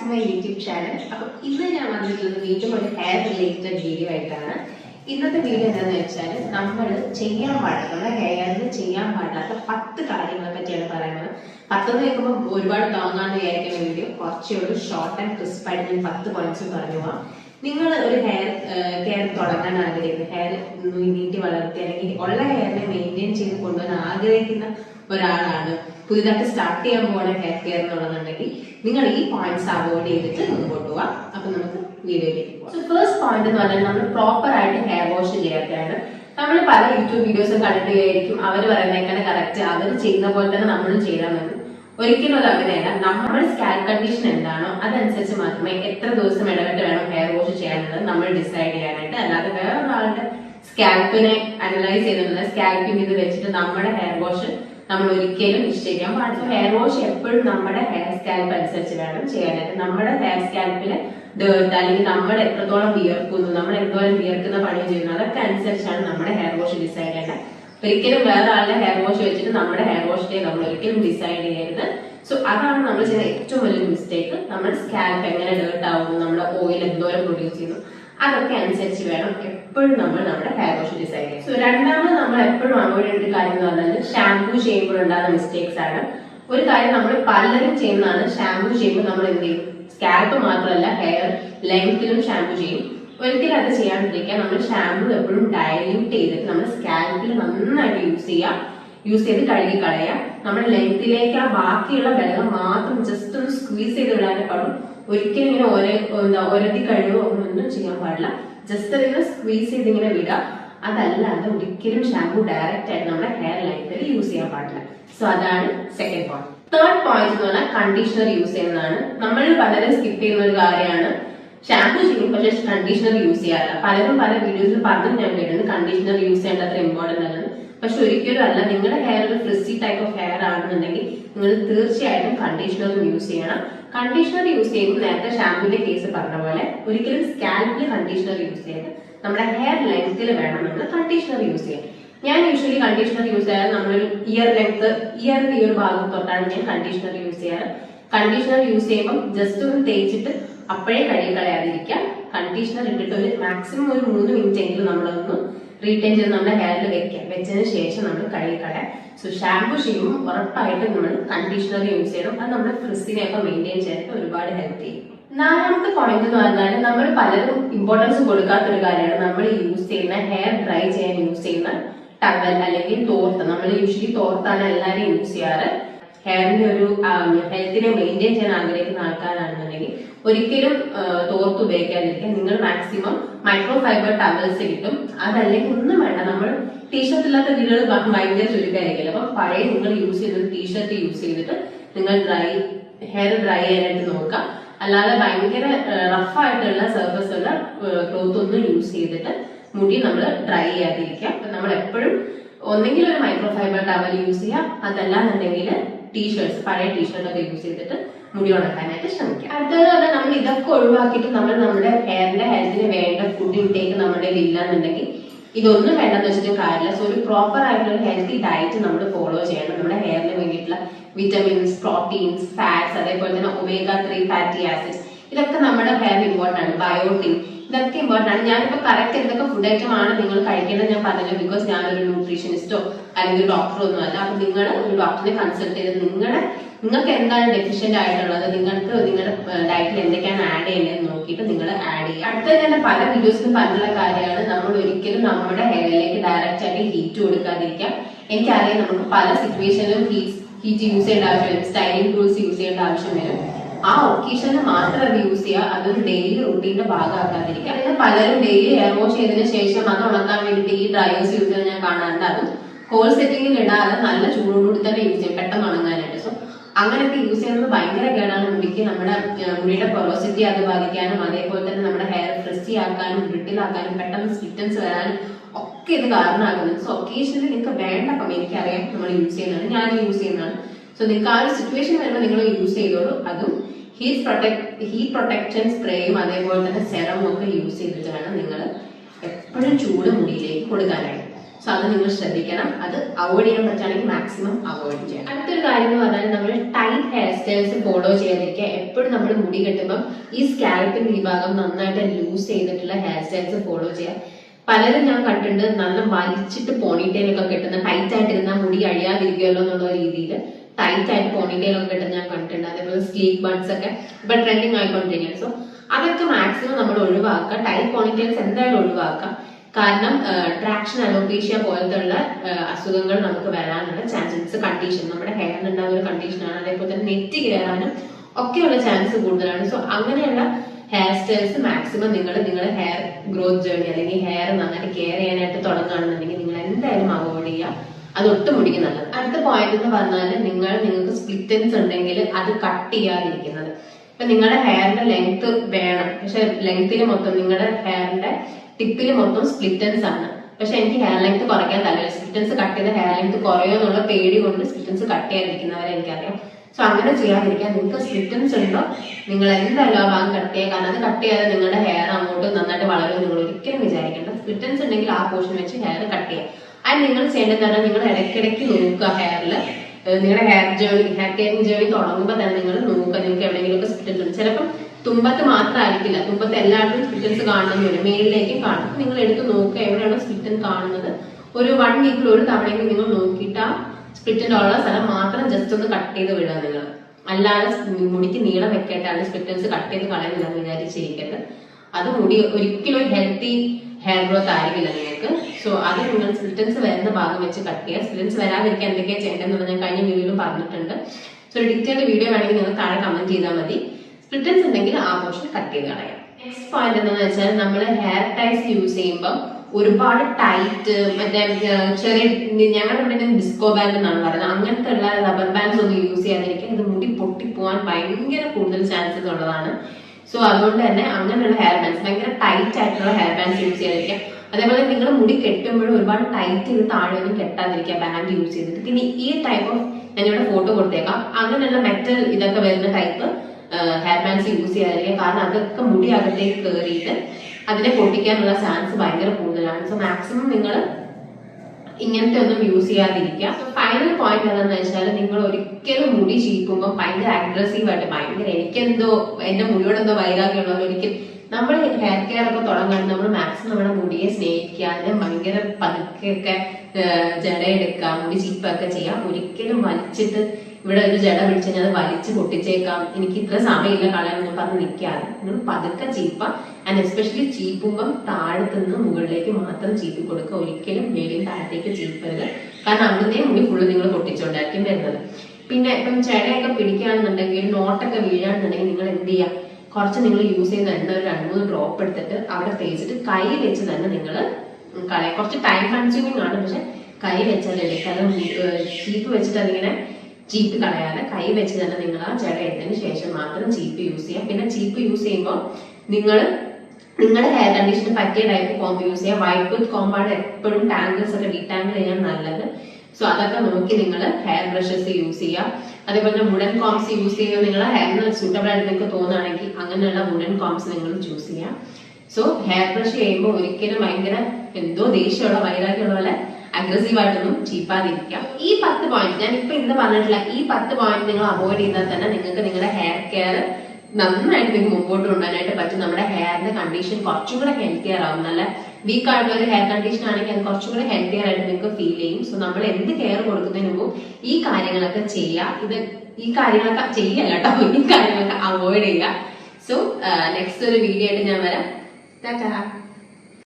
To my YouTube channel അപ്പോൾ ഇന്ന് ഞാൻ വന്നിട്ടുള്ളത് വീണ്ടും ഒരു ഹെയർ റിലേറ്റഡ് വീഡിയോ ആയിട്ടാണ്. ഇന്നത്തെ വീഡിയോ എന്താണെന്ന് വെച്ചാൽ നമ്മൾ ചെയ്യാൻ പാടില്ല. നമ്മുടെ ഹെയറിന് ചെയ്യാൻ പാടില്ലാത്ത പത്ത് കാര്യങ്ങളെ പറ്റിയാണ് പറയുന്നത്. പത്തെന്ന് കേൾക്കുമ്പോൾ ഒരുപാട് തോന്നാന്ന് വിചാരിക്കുന്ന വീഡിയോ കുറച്ചേ ഉള്ളൂ. ഷോർട്ട് ആൻഡ് ക്രിസ്പ് ആയിട്ട് ഞാൻ പത്ത് പോയിന്റ്സ് പറഞ്ഞു പോവാം. നിങ്ങൾ ഒരു ഹെയർ കെയർ തുടങ്ങാൻ ആഗ്രഹിക്കുന്നു ഹെയർ നീട്ടി വളർത്തി അല്ലെങ്കിൽ ഉള്ള ഹെയറിനെ മെയിന്റെയിൻ ചെയ്ത് കൊണ്ടുവരാൻ ആഗ്രഹിക്കുന്ന ഒരാളാണ് പുതിയതായിട്ട് സ്റ്റാർട്ട് ചെയ്യാൻ പോകുന്ന ഹെയർ കെയർ എന്നുള്ളതുണ്ടെങ്കിൽ നിങ്ങൾ ഈ പോയിന്റ്സ് അവോയ്ഡ് ചെയ്തിട്ട് മുമ്പോട്ട് പോവാം. അപ്പൊ നമുക്ക് വീഡിയോയിലേക്ക് പോവാം. സോ ഫസ്റ്റ് പോയിന്റ് എന്ന് പറഞ്ഞാൽ നമ്മൾ പ്രോപ്പർ ആയിട്ട് ഹെയർ വാഷ് ചെയ്യാത്തതാണ്. നമ്മൾ പല യൂട്യൂബ് വീഡിയോസും കണ്ടിട്ടുകയായിരിക്കും അവർ പറയുന്നേക്കാണ് കറക്റ്റ് അവർ ചെയ്യുന്ന പോലെ തന്നെ നമ്മളും ചെയ്താൽ മതി. ഒരിക്കലും അത് അങ്ങനെയല്ല. നമ്മുടെ സ്കാൻ കണ്ടീഷൻ എന്താണോ അതനുസരിച്ച് മാത്രമേ എത്ര ദിവസം ഇടവിട്ട് വേണം ഹെയർ വാഷ് ചെയ്യാനുള്ളത് നമ്മൾ ഡിസൈഡ് ചെയ്യാനായിട്ട്. അല്ലാതെ വേറെ ഒരാളുടെ സ്കാൽപ്പിനെ അനലൈസ് ചെയ്തിട്ടുള്ള സ്കാൽപ്പിംഗ് ഇത് വെച്ചിട്ട് നമ്മുടെ ഹെയർ വാഷ് നമ്മൾ ഒരിക്കലും നിശ്ചയിക്കാൻ പാടില്ല. ഹെയർ വാഷ് എപ്പോഴും നമ്മുടെ ഹെയർ സ്കാൽപ്പ് അനുസരിച്ച് വേണം ചെയ്യാനായിട്ട്. നമ്മുടെ ഹെയർ സ്കാൽപ്പിൽ ഡേർട്ട് അല്ലെങ്കിൽ നമ്മൾ എത്രത്തോളം വിയർക്കുന്നു നമ്മൾ എന്തോരം വിയർക്കുന്ന പണി ചെയ്യുന്നു അതൊക്കെ അനുസരിച്ചാണ് നമ്മുടെ ഹെയർ വാഷ് ഡിസൈഡ് ചെയ്യേണ്ടത്. ഒരിക്കലും വേറെ ആളുടെ ഹെയർ വാഷ് വെച്ചിട്ട് നമ്മുടെ ഹെയർ വാഷ് ഡേ നമ്മൾ ഒരിക്കലും ഡിസൈഡ് ചെയ്യരുത്. സോ അതാണ് നമ്മൾ ചെയ്യുന്ന ഏറ്റവും വലിയ മിസ്റ്റേക്ക് നമ്മുടെ സ്കാൽപ്പ് എങ്ങനെ ഡേർട്ട് ആവുന്നു നമ്മുടെ ഓയിൽ എന്തോരം പ്രൊഡ്യൂസ് ചെയ്യുന്നു. അതൊക്കെ അനുസരിച്ച് വേണം എപ്പോഴും നമ്മൾ നമ്മുടെ ഹെയർ വാഷ് ഡിസൈഡ് ചെയ്യാം സോ രണ്ടാമത് നമ്മൾ എപ്പോഴും അവോയ്ഡ് ചെയ്യേണ്ട കാര്യം എന്ന് പറഞ്ഞാൽ ഷാംപൂ ചെയ്യുമ്പോൾ ഉണ്ടാകുന്ന മിസ്റ്റേക്സ് ആണ്. ഒരു കാര്യം നമ്മൾ പലരും ചെയ്യുന്നതാണ് ഷാംപൂ ചെയ്യുമ്പോൾ നമ്മൾ എന്ത് ചെയ്യും? സ്കാൽപ്പ് മാത്രമല്ല ഹെയർ ലെങ്ത്തിലും ഷാംപൂ ചെയ്യും. ഒരിക്കലും അത് ചെയ്യാണ്ടിരിക്കുക. നമ്മൾ ഷാംപൂ എപ്പോഴും ഡയല്യൂട്ട് ചെയ്തിട്ട് നമ്മൾ സ്കാൽപ്പിൽ നന്നായിട്ട് യൂസ് ചെയ്യുക. യൂസ് ചെയ്ത് കഴുകി കളയുക. നമ്മുടെ ലെങ്ത്തിലേക്ക് ആ ബാക്കിയുള്ള വെള്ളം മാത്രം ജസ്റ്റ് ഒന്ന് സ്ക്വീസ് ചെയ്ത് വിടാനേ പാടും. ഒരിക്കലും ഇങ്ങനെ ഒരേ എന്താ ഒരത്തി കഴിവോ ഒന്നും ചെയ്യാൻ പാടില്ല. ജസ്റ്റ് അതിങ്ങനെ സ്ക്വീസ് ചെയ്ത് ഇങ്ങനെ വിടുക. അതല്ലാതെ ഒരിക്കലും ഷാംപൂ ഡയറക്റ്റ് ആയിട്ട് നമ്മുടെ ഹെയർ ലൈനിൽ യൂസ് ചെയ്യാൻ പാടില്ല. സോ അതാണ് സെക്കൻഡ് പോയിന്റ് തേർഡ് പോയിന്റ് എന്ന് പറഞ്ഞാൽ കണ്ടീഷണർ യൂസ് ചെയ്യുന്നതാണ്. നമ്മൾ പലരും സ്കിപ്പ് ചെയ്യുന്ന ഒരു കാര്യമാണ്. ഷാംപൂ ചെയ്യും പക്ഷെ കണ്ടീഷണർ യൂസ് ചെയ്യാറില്ല. പലരും പല വീഡിയോസിൽ പറഞ്ഞും ഞാൻ കേട്ടിട്ടുണ്ട് കണ്ടീഷണർ യൂസ് ചെയ്യേണ്ട അത്ര ഇമ്പോർട്ടന്റ് അല്ലെന്ന് പക്ഷെ ഒരിക്കലും അല്ല നിങ്ങളുടെ ഹെയർ ഒരു ഫ്രിസ്റ്റി ടൈപ്പ് ഓഫ് ഹെയർ ആണെന്നുണ്ടെങ്കിൽ നിങ്ങൾ തീർച്ചയായിട്ടും കണ്ടീഷണർ യൂസ് ചെയ്യണം. കണ്ടീഷണർ യൂസ് ചെയ്യുമ്പോൾ നേരത്തെ ഷാമ്പൂവിന്റെ കേസ് പറഞ്ഞ പോലെ ഒരിക്കലും സ്കാൽപ്പിൽ കണ്ടീഷണർ യൂസ് ചെയ്യരുത്. നമ്മുടെ ഹെയർ ലെങ്ത്തിൽ വേണം നമ്മൾ കണ്ടീഷണർ യൂസ് ചെയ്യാൻ. ഞാൻ യൂഷ്വലി കണ്ടീഷണർ യൂസ് ചെയ്യാറ് നമ്മളൊരു ഇയർ ലെങ്ത് ഇയറിന്റെ ഈ ഒരു ഭാഗം തൊട്ടാണ് ഞാൻ കണ്ടീഷണർ യൂസ് ചെയ്യാറ്. കണ്ടീഷണർ യൂസ് ചെയ്യുമ്പോൾ ജസ്റ്റ് ഒന്ന് തേച്ചിട്ട് അപ്പോഴേ കഴുകി കളയാതിരിക്കാം കണ്ടീഷണർ ഇട്ടിട്ട് ഒരു മാക്സിമം ഒരു മൂന്ന് മിനിറ്റ് എങ്കിലും നമ്മളൊന്ന് റീറ്റൈൻ ചെയ്ത് നമ്മുടെ ഹെയറിൽ വെക്കുക വെച്ചതിന് ശേഷം നമ്മൾ കഴുകി കളയാം സോ ഷാമ്പു ചെയ്യുമ്പോൾ ഉറപ്പായിട്ടും നമ്മൾ കണ്ടീഷണർ യൂസ് ചെയ്യണം. അത് നമ്മുടെ ഫ്രിസിനെ ഒക്കെ മെയിന്റെയിൻ ചെയ്യാനായിട്ട് ഒരുപാട് ഹെൽപ്പ് ചെയ്യും. നാലാമത്തെ പോയിന്റ് എന്ന് പറഞ്ഞാൽ നമ്മൾ പലരും ഇമ്പോർട്ടൻസ് കൊടുക്കാത്ത ഒരു കാര്യമാണ് നമ്മൾ യൂസ് ചെയ്യുന്ന ഹെയർ ഡ്രൈ ചെയ്യാൻ യൂസ് ചെയ്യുന്ന ടവൽ അല്ലെങ്കിൽ തോർത്ത്. നമ്മൾ യൂഷ്വലി തോർത്താണ് എല്ലാവരും യൂസ് ചെയ്യാറ്. ഹെയറിന്റെ ഒരു ഹെൽത്തിനെ മെയിന്റെയിൻ ചെയ്യാൻ ആഗ്രഹിക്കുന്ന ആൾക്കാരാണെന്നുണ്ടെങ്കിൽ ഒരിക്കലും തോർത്ത് ഉപയോഗിക്കാതിരിക്കുക നിങ്ങൾ മാക്സിമം മൈക്രോ ഫൈബർ ടവൽസ് കിട്ടും. അതല്ലെങ്കിൽ ഒന്നും വേണ്ട. നമ്മൾ ടീഷർട്ട് ഇല്ലാത്ത വീടുകൾ ഭയങ്കര ചുരുക്കായിരിക്കില്ല അപ്പൊ പഴയ നിങ്ങൾ യൂസ് ചെയ്തൊരു ടീഷർട്ട് യൂസ് ചെയ്തിട്ട് നിങ്ങൾ ഡ്രൈ ഹെയർ ഡ്രൈ ചെയ്യാനായിട്ട് നോക്കാം അല്ലാതെ ഭയങ്കര റഫ് ആയിട്ടുള്ള സർഫസ് ഉള്ള ക്ലോത്ത് ഒന്നും യൂസ് ചെയ്തിട്ട് മുടി നമ്മൾ ഡ്രൈ ചെയ്യാതിരിക്കുക. അപ്പൊ നമ്മൾ എപ്പോഴും ഒന്നെങ്കിൽ ഒരു മൈക്രോ ഫൈബർ ടവൽ യൂസ് ചെയ്യാം അതല്ലാന്നുണ്ടെങ്കിൽ ടീഷർട്സ് പഴയ ടീഷർട്ട് ഒക്കെ യൂസ് ചെയ്തിട്ട് മുടി ഉണക്കാനായിട്ട് ശ്രമിക്കുക അടുത്തത് പറഞ്ഞാൽ നമ്മൾ ഇതൊക്കെ ഒഴിവാക്കിയിട്ട് നമ്മൾ നമ്മുടെ ഹെയറിന്റെ ഹെൽത്തിന് വേണ്ട ഫുഡ് ഇൻടേക്ക് നമ്മുടെ ഇല്ല എന്നുണ്ടെങ്കിൽ ഇതൊന്നും വേണ്ടെന്ന് വെച്ചിട്ട് കാര്യമില്ല. സോ ഒരു പ്രോപ്പർ ആയിട്ടുള്ള ഹെൽത്തി ഡയറ്റ് നമ്മൾ ഫോളോ ചെയ്യണം. നമ്മുടെ ഹെയറിന് വേണ്ടിയിട്ടുള്ള വിറ്റമിൻസ് പ്രോട്ടീൻസ് ഫാറ്റ്സ് അതേപോലെ തന്നെ ഒമേഗ ത്രീ ഫാറ്റി ആസിഡ്സ് ഇതൊക്കെ നമ്മുടെ ഹെയറിന് ഇമ്പോർട്ടന്റ് ആണ്. ബയോട്ടിൻ ഇതൊക്കെ ഇമ്പോർട്ടന്റ് ആണ്. ഞാനിപ്പോ കറക്റ്റ് എന്തൊക്കെ ഫുഡ് ഐറ്റം ആണ് നിങ്ങൾ കഴിക്കേണ്ടത് ഞാൻ പറഞ്ഞു ബിക്കോസ് ഞാനൊരു ന്യൂട്രീഷനിസ്റ്റോ അല്ലെങ്കിൽ ഡോക്ടറോ ഒന്നും അല്ല. അപ്പൊ നിങ്ങൾ ഒരു ഡോക്ടറിനെ കൺസൾട്ട് ചെയ്ത് നിങ്ങളുടെ നിങ്ങൾക്ക് എന്താണ് ഡെഫിഷ്യന്റ് ആയിട്ടുള്ളത്? നിങ്ങൾക്ക് നിങ്ങളുടെ ഡയറ്റിൽ എന്തൊക്കെയാണ് ആഡ് ചെയ്യുന്നത് നോക്കിയിട്ട് നിങ്ങൾ ആഡ് ചെയ്യുക. അടുത്ത ഞാൻ പല വീഡിയോസിലും പറഞ്ഞുള്ള കാര്യമാണ്. നമ്മൾ ഒരിക്കലും നമ്മുടെ ഹെയറിലേക്ക് ഡയറക്റ്റ് ആയിട്ട് ഹീറ്റ് കൊടുക്കാതിരിക്കാം എനിക്കറിയാം നമുക്ക് പല സിറ്റുവേഷനിലും ഹീറ്റ് ഹീറ്റ് യൂസ് ചെയ്യേണ്ട ആവശ്യം വരും സ്റ്റൈലിംഗ് ടൂൾസ് യൂസ് ചെയ്യേണ്ട ആവശ്യം വരും. ഒക്കേഷനിൽ മാത്രം അത് യൂസ് ചെയ്യുക. അതൊരു ഡെയിലി റൂട്ടീന്റെ ഭാഗമാക്കാതിരിക്കുക പിന്നെ പലരും ഡെയിലി ഹെയർ വാഷ് ചെയ്തതിനു ശേഷം അത് ഉണക്കാൻ വേണ്ടിയിട്ട് ഈ ഡ്രൈവേഴ്സ് യൂസ് ചെയ്യുന്നത് ഞാൻ കാണാറുണ്ട്. അതും കോൾ സെറ്റിംഗിൽ ഇടാതെ നല്ല ചൂടോടുകൂടി തന്നെ യൂസ് ചെയ്യും. പെട്ടെന്ന് ഉണങ്ങാനായിട്ട്. സോ അങ്ങനെയൊക്കെ യൂസ് ചെയ്യുന്നത് ഭയങ്കര കേടാണ് മുടിക്ക് നമ്മുടെ മുടിയുടെ പൊറോസിറ്റി അത് ബാധിക്കാനും അതേപോലെ തന്നെ നമ്മുടെ ഹെയർ ഫ്രിസ്റ്റി ആക്കാനും ബ്രിട്ടിലാക്കാനും പെട്ടെന്ന് സ്ലിറ്റൻസ് വരാനും ഒക്കെ ഇത് കാരണമാകുന്നത് സോ ഒക്കേഷനിൽ നിങ്ങൾക്ക് വേണ്ട അപ്പം എനിക്കറിയാം നമ്മൾ യൂസ് ചെയ്യുന്നതാണ് ഞാൻ യൂസ് ചെയ്യുന്നതാണ്. സോ നിങ്ങൾക്ക് ആ ഒരു സിറ്റുവേഷൻ വരുമ്പോൾ നിങ്ങൾ യൂസ് ചെയ്തോളൂ. അതും ഹീറ്റ് പ്രൊട്ടക്ട് ഹീറ്റ് പ്രൊട്ടക്ഷൻ സ്പ്രേയും അതേപോലെ തന്നെ സെറവും ഒക്കെ യൂസ് ചെയ്തിട്ട് വേണം നിങ്ങൾ എപ്പോഴും ചൂട് മുടിയിലേക്ക് കൊടുക്കാനായിട്ട്. സോ അത് നിങ്ങൾ ശ്രദ്ധിക്കണം. അത് അവോയ്ഡ് ചെയ്യാൻ പറ്റുകയാണെങ്കിൽ മാക്സിമം അവോയ്ഡ് ചെയ്യാം. അടുത്തൊരു കാര്യം എന്ന് പറഞ്ഞാൽ നമ്മൾ ടൈറ്റ് ഹെയർ സ്റ്റൈൽസ് ഫോളോ ചെയ്യാതിരിക്കുക എപ്പോഴും നമ്മൾ മുടി കെട്ടുമ്പോൾ ഈ സ്കാൽപ്പിന്റെ ഈ ഭാഗം നന്നായിട്ട് ലൂസ് ചെയ്തിട്ടുള്ള ഹെയർ സ്റ്റൈൽസ് ഫോളോ ചെയ്യുക പലരും ഞാൻ കണ്ടിട്ടുണ്ട് നല്ല വലിച്ചിട്ട് പോണിറ്റെയിലൊക്കെ കെട്ടുന്ന ടൈറ്റ് ആയിട്ടിരുന്ന മുടി അഴിയാതിരിക്കുമല്ലോ എന്നുള്ള രീതിയിൽ ടൈറ്റ് ആയിട്ട് പോണിറ്റെയിലൊക്കെ കിട്ടുന്ന ഞാൻ കണ്ടിട്ടുണ്ട്. അതേപോലെ സ്ലീക്ക് ബൺസ് ഒക്കെ ഇപ്പൊ ട്രെൻഡിങ് ആയിക്കൊണ്ടിരിക്കുകയാണ്. സോ അതൊക്കെ മാക്സിമം നമ്മൾ ഒഴിവാക്കുക. ടൈറ്റ് പോണിറ്റെയിൽസ് എന്തായാലും ഒഴിവാക്കുക. കാരണം ട്രാക്ഷൻ അലോപേഷ്യ പോലത്തെ ഉള്ള അസുഖങ്ങൾ നമുക്ക് വരാനുള്ള ചാൻസസ് കണ്ടീഷൻ നമ്മുടെ ഹെയറിന് ഉണ്ടാകുന്ന ഒരു കണ്ടീഷനാണ് അതേപോലെ തന്നെ നെറ്റ് കയറാനും ഒക്കെയുള്ള ചാൻസ് കൂടുതലാണ്. സോ അങ്ങനെയുള്ള ഹെയർ സ്റ്റൈൽസ് മാക്സിമം നിങ്ങൾ നിങ്ങളുടെ ഹെയർ ഗ്രോത്ത് ജേർണി അല്ലെങ്കിൽ ഹെയർ നന്നായിട്ട് കെയർ ചെയ്യാനായിട്ട് തുടങ്ങുകയാണെന്നുണ്ടെങ്കിൽ നിങ്ങൾ എന്തായാലും അവോയ്ഡ് ചെയ്യുക. അത് ഒട്ടും മുടിക്ക് നല്ലത് അടുത്ത പോയിന്റ് എന്ന് പറഞ്ഞാൽ നിങ്ങൾ നിങ്ങൾക്ക് സ്പ്ലിറ്റൻസ് ഉണ്ടെങ്കിൽ അത് കട്ട് ചെയ്യാതിരിക്കുന്നത്. ഇപ്പൊ നിങ്ങളുടെ ഹെയറിന്റെ ലെങ്ത് വേണം. പക്ഷെ ലെങ്ത്തിൽ മൊത്തം നിങ്ങളുടെ ഹെയറിന്റെ ടിപ്പിൽ മൊത്തം സ്പ്ലിറ്റൻസ് ആണ്. പക്ഷെ എനിക്ക് ഹെയർ ലെങ്ത് കുറയ്ക്കാൻ താല്പര്യം സ്പ്ലിറ്റൻസ് കട്ട് ചെയ്ത ഹെയർ ലെങ്ത് കുറയോ എന്നുള്ള പേടി കൊണ്ട് സ്പ്ലിറ്റൻസ് കട്ട് ചെയ്യാതിരിക്കുന്നവരെ എനിക്കറിയാം. സോ അങ്ങനെ ചെയ്യാതിരിക്കാൻ നിങ്ങൾക്ക് സ്പ്ലിറ്റൻസ് ഉണ്ടോ? നിങ്ങൾ എന്തായാലും ആ ഭാഗം കട്ട് ചെയ്യുക. കാരണം അത് കട്ട് ചെയ്യാതെ നിങ്ങളുടെ ഹെയർ അങ്ങോട്ട് നന്നായിട്ട് വളരും നിങ്ങൾ ഒരിക്കലും വിചാരിക്കേണ്ട. സ്പ്ലിറ്റൻസ് ഉണ്ടെങ്കിൽ ആ പോർഷൻ വെച്ച് ഹെയർ കട്ട് ചെയ്യുക അത് നിങ്ങൾ ചെയ്യേണ്ടത് പറഞ്ഞാൽ നിങ്ങൾ ഇടയ്ക്കിടയ്ക്ക് നോക്കുക ഹെയറിൽ നിങ്ങളുടെ hair journey hair caring journey തുടങ്ങുമ്പോൾ തന്നെ നിങ്ങൾ നോക്കുക. നിങ്ങൾക്ക് എവിടെയെങ്കിലും ഒക്കെ സ്പിറ്റൽസ് ഉണ്ട്. ചിലപ്പം തുമ്പത്ത് മാത്രമായിരിക്കില്ല. തുമ്പത്ത് എല്ലായിടത്തും സ്പ്ലിറ്റൻസ് കാണണമെന്നില്ല മേളിലേക്കും കാണും. നിങ്ങൾ എടുത്ത് നോക്കുക എവിടെയാണോ സ്പിറ്റൻ കാണുന്നത്. ഒരു വൺ വീക്കിൽ ഒരു തവണയെങ്കിലും നിങ്ങൾ നോക്കിയിട്ട് ആ സ്പിറ്റന്റെ ഉള്ള സ്ഥലം മാത്രം ജസ്റ്റ് ഒന്ന് കട്ട് ചെയ്ത് വിടുക നിങ്ങൾ. അല്ലാതെ മുടിക്ക് നീളം വെക്കേട്ടാണ് സ്പ്ലിറ്റൻസ് കട്ട് ചെയ്ത് കളയുന്നില്ല എന്ന് വിചാരിച്ചിരിക്കരുത്. അത് മുടി ഒരിക്കലും ഹെൽത്തി ഹെയർ ഗ്രോത്ത് ആയിരിക്കില്ല നിങ്ങൾക്ക്. സോ അത് നിങ്ങൾ സ്പ്ലിറ്റൻസ് വരുന്ന ഭാഗം വെച്ച് കട്ട് ചെയ്യുക. സ്പ്ലിറ്റൻസ് വരാതിരിക്കാൻ എന്തൊക്കെയാണ് ചെയ്യേണ്ടതെന്ന് ഞാൻ കഴിഞ്ഞ വീഡിയോയിലും പറഞ്ഞിട്ടുണ്ട്. സോ ഒരു ഡീറ്റെയിൽഡ് വീഡിയോ വേണമെങ്കിൽ നിങ്ങൾ താഴെ കമന്റ് ചെയ്താൽ മതി. സ്പ്ലിറ്റൻസ് ഉണ്ടെങ്കിൽ ആ പോർഷൻ കട്ട് ചെയ്ത് കളയാം. നെക്സ്റ്റ് പോയിന്റ് എന്താണെന്ന് വെച്ചാൽ നമ്മൾ ഹെയർ ടൈസ് യൂസ് ചെയ്യുമ്പോൾ ഒരുപാട് ടൈറ്റ് മറ്റേ ചെറിയ ഞങ്ങളുടെ ഇവിടെ ഡിസ്കോ ബാൻഡ് എന്നാണ് പറയുന്നത്. അങ്ങനത്തെ ഉള്ള റബ്ബർ ബാൻഡ്സ് ഒന്നും യൂസ് ചെയ്യാതിരിക്കുക ഇത് മുടി പൊട്ടിപ്പോവാൻ ഭയങ്കര കൂടുതൽ ചാൻസസ് ഉള്ളതാണ്. സോ അതുകൊണ്ട് തന്നെ അങ്ങനെയുള്ള ഹെയർ ബാൻഡ്സ് ഭയങ്കര ടൈറ്റ് ആയിട്ടുള്ള ഹെയർ ബാൻഡ്സ് യൂസ് ചെയ്യാതിരിക്കുക. അതേപോലെ നിങ്ങൾ മുടി കെട്ടുമ്പോഴും ഒരുപാട് ടൈറ്റ് ചെയ്ത് താഴെ ഒന്നും കെട്ടാതിരിക്കുക ബാൻഡ് യൂസ് ചെയ്തിട്ട്. പിന്നെ ഈ ടൈപ്പ് ഓഫ് ഞാനിവിടെ ഫോട്ടോ കൊടുത്തേക്കാം. അങ്ങനെയുള്ള മെറ്റൽ ഇതൊക്കെ വരുന്ന ടൈപ്പ് ഹെയർ ബാൻഡ്സ് യൂസ് ചെയ്യാതിരിക്കുക. കാരണം അതൊക്കെ മുടി അകത്തേക്ക് കയറിയിട്ട് അതിനെ പൊട്ടിക്കാനുള്ള ചാൻസ് ഭയങ്കര കൂടുതലാണ്. സോ മാക്സിമം നിങ്ങൾ ഇങ്ങനത്തെ ഒന്നും യൂസ് ചെയ്യാതിരിക്കുക ഫൈനൽ പോയിന്റ് എന്താണെന്ന് വെച്ചാൽ നിങ്ങൾ ഒരിക്കലും മുടി ചീപ്പുമ്പോൾ ഭയങ്കര അഗ്രസീവ് ആയിട്ട് ഭയങ്കര എനിക്കെന്തോ എന്റെ മുടിയോട് എന്തോ വൈരാഗ്യമുള്ള ഒരിക്കലും നമ്മൾ ഹെയർ കെയർ ഒക്കെ തുടങ്ങാൻ നമ്മൾ മാക്സിമം നമ്മുടെ മുടിയെ സ്നേഹിക്കുക അതിനെ ഭയങ്കര പതുക്കെയൊക്കെ ജടയെടുക്കുക മുടി ചീപ്പൊക്കെ ചെയ്യാം. ഒരിക്കലും വലിച്ചിട്ട് ഇവിടെ ഒരു ജട പിടിച്ച് കഴിഞ്ഞാൽ അത് വലിച്ചു പൊട്ടിച്ചേക്കാം. എനിക്ക് ഇത്ര സമയമില്ല കളയാൻ ഞാൻ പറഞ്ഞ് നിൽക്കാതെ. പതുക്കെ ചീപ്പ. ആൻഡ് എസ്പെഷ്യലി ചീപ്പുമ്പം താഴത്ത് നിന്ന് മുകളിലേക്ക് മാത്രം ചീപ്പി കൊടുക്കുക. ഒരിക്കലും മേളിൽ താഴത്തേക്ക് ചീപ്പരുത് കാരണം അവിടുന്ന് മുടി ഫുള്ള് നിങ്ങൾ പൊട്ടിച്ചുകൊണ്ടായിരിക്കും വരുന്നത്. പിന്നെ ഇപ്പം ചെടയൊക്കെ പിടിക്കുകയാണെന്നുണ്ടെങ്കിൽ നോട്ടൊക്കെ വീഴാണെന്നുണ്ടെങ്കിൽ നിങ്ങൾ എന്ത് ചെയ്യുക കുറച്ച് നിങ്ങൾ യൂസ് ചെയ്യുന്ന എണ്ണ ഒരു രണ്ട് മൂന്ന് ഡ്രോപ്പ് എടുത്തിട്ട് അവിടെ തേച്ചിട്ട് കൈ വെച്ച് തന്നെ നിങ്ങൾ കളയാം. കുറച്ച് ടൈം കൺസ്യൂമിങ് ആണ്. പക്ഷെ കൈ വെച്ചാൽ എടുക്കാതെ ചീപ്പ് വെച്ചിട്ട് അതിങ്ങനെ ചീപ്പ് കളയാതെ കൈ വെച്ച് തന്നെ നിങ്ങൾ ആ ചെട എടുത്തതിന് ശേഷം മാത്രം ചീപ്പ് യൂസ് ചെയ്യാം. പിന്നെ ചീപ്പ് യൂസ് ചെയ്യുമ്പോൾ നിങ്ങൾ നിങ്ങളുടെ ഹെയർ കണ്ടീഷന് പറ്റിയ ടൈപ്പ് കോംബ് യൂസ് ചെയ്യുക വൈറ്റ് വിത്ത് കോമ്പാണ് എപ്പോഴും ടാങ്കിൾസ് ഒക്കെ ഡീടാങ്കിൾ ചെയ്യാൻ നല്ലത്. സോ അതൊക്കെ നോക്കി നിങ്ങൾ ഹെയർ ബ്രഷസ് യൂസ് ചെയ്യുക അതേപോലെ തന്നെ വുഡൻ കോംസ് യൂസ് ചെയ്യുക നിങ്ങളുടെ ഹെയറിന് സൂട്ടബിൾ ആയിട്ട് നിങ്ങൾക്ക് തോന്നുകയാണെങ്കിൽ അങ്ങനെയുള്ള വുഡൻ കോംസ് നിങ്ങൾ ചൂസ് ചെയ്യാം. സോ ഹെയർ ബ്രഷ് ചെയ്യുമ്പോൾ ഒരിക്കലും ഭയങ്കര എന്തോ ദേഷ്യമുള്ള വൈരാഗ്യമുള്ള പോലെ അഗ്രസീവ് ആയിട്ടൊന്നും ചീപ്പാതിരിക്കാം. ഈ പത്ത് പോയിന്റ് ഞാൻ ഇപ്പൊ ഇന്ന് പറഞ്ഞിട്ടില്ല ഈ പത്ത് പോയിന്റ് നിങ്ങൾ അവോയ്ഡ് ചെയ്താൽ തന്നെ നിങ്ങൾക്ക് നിങ്ങളുടെ ഹെയർ കെയർ നന്നായിട്ട് നിങ്ങൾക്ക് മുമ്പോട്ട് കൊണ്ടുപോകാനായിട്ട് പറ്റും. നമ്മുടെ ഹെയറിന്റെ കണ്ടീഷൻ കുറച്ചും കൂടെ ഹെൽത്തി കെയർ ആവും. നല്ല വീക്ക് ആയിട്ടുള്ള ഒരു ഹെയർ കണ്ടീഷൻ ആണെങ്കിൽ അത് കുറച്ചും കൂടെ ഹെൽത്തി കെയർ ആയിട്ട് നിങ്ങൾക്ക് ഫീൽ ചെയ്യും. സോ നമ്മൾ എന്ത് കെയർ കൊടുക്കുന്നതിന് മുമ്പ് ഈ കാര്യങ്ങളൊക്കെ ചെയ്യുക. ഇത് ഈ കാര്യങ്ങളൊക്കെ ചെയ്യല്ല കേട്ടോ. ഈ കാര്യങ്ങളൊക്കെ അവോയ്ഡ് ചെയ്യുക. സോ നെക്സ്റ്റ് ഒരു വീഡിയോ ആയിട്ട് ഞാൻ വരാം. ടാറ്റാ